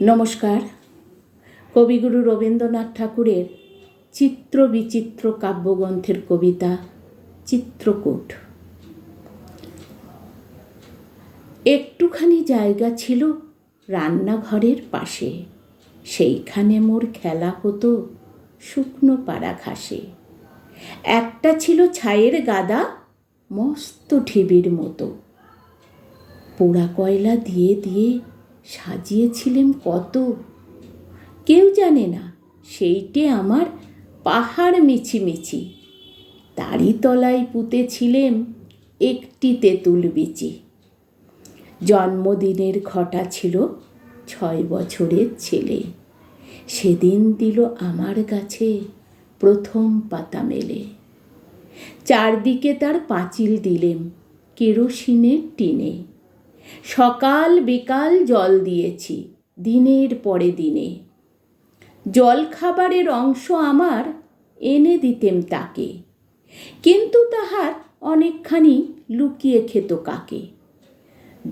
নমস্কার। কবিগুরু রবীন্দ্রনাথ ঠাকুরের চিত্র বিচিত্র কাব্যগ্রন্থের কবিতা, চিত্রকূট। একটুখানি জায়গা ছিল রান্নাঘরের পাশে। সেইখানে মোর খেলা হতো শুকনো পাড়া ঘাসে একটা ছিল ছায়ের গাদা, মস্ত ঢিবির মতো। পোড়া কয়লা দিয়ে দিয়ে সাজিয়েছিলেন কত? কেউ জানে না, সেইটে আমার পাহাড় মিছিমিছি। তারই তলায় পুঁতেছিলেম একটি তেঁতুল বিচি। জন্মদিনের ঘটা ছিল ছয় বছরের ছেলে। সেদিন দিল আমার কাছে প্রথম পাতা মেলে। চারদিকে তার পাঁচিল দিলেম কেরোসিনের টিনে। সকাল বিকাল জল দিয়েছি, দিনের পরে দিনে। জল খাবারের অংশ আমার এনে দিতেম তাকে। কিন্তু তাহার অনেকখানি লুকিয়ে খেত কাকে।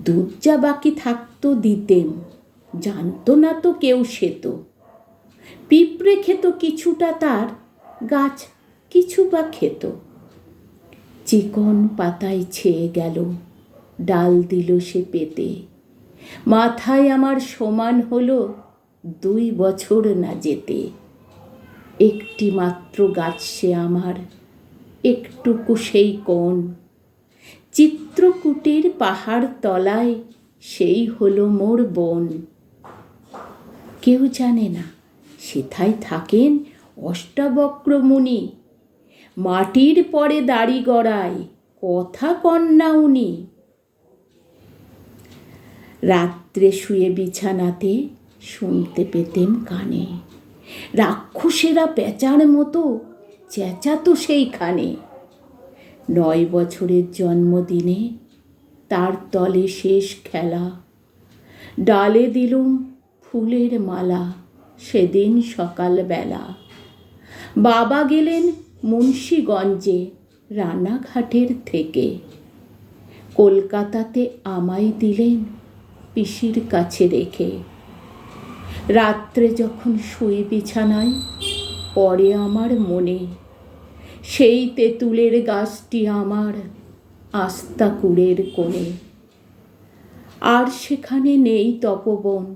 দুধ যা বাকি থাকতো দিতেম, জানতো না তো কেউ সেত পিঁপড়ে খেত কিছুটা তার, গাছ কিছু বা খেত। চিকন পাতায় ছেয়ে গেল ডাল দিল সে পেতে। মাথায় আমার সমান হলো দুই বছর না যেতে। একটি মাত্র গাছ সে আমার, একটুকু সেই কোণ। চিত্রকূটের পাহাড় তলায় সেই হলো মোর বোন। কেউ জানে না সেথায় থাকেন অষ্টাবক্র মুনি। মাটির পরে দাড়ি গড়ায় কথা কন্যা উনি। রাত্রে শুয়ে বিছানাতে শুনতে পেতেম কানে। রাক্ষসেরা পেঁচার মতো চেঁচাতো সেইখানে। নয় বছরের জন্মদিনে তার তলে শেষ খেলা। ডালে দিলুম ফুলের মালা সেদিন সকালবেলা। বাবা গেলেন মুন্সীগঞ্জে রানাঘাটের থেকে। কলকাতাতে আমায় দিলেন পিসির কাছে রেখে। রাত্রে যখন শুই বিছানায় পরে আমার মনে, সেই তেঁতুলের গাছটি আমার আস্তাকুড়ের কোণে। আর সেখানে নেই তপবন,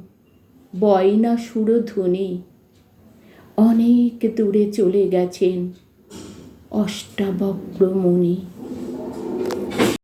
বয়না সুরধ্বনি। অনেক দূরে চলে গেছেন অষ্টাবক্র মুনি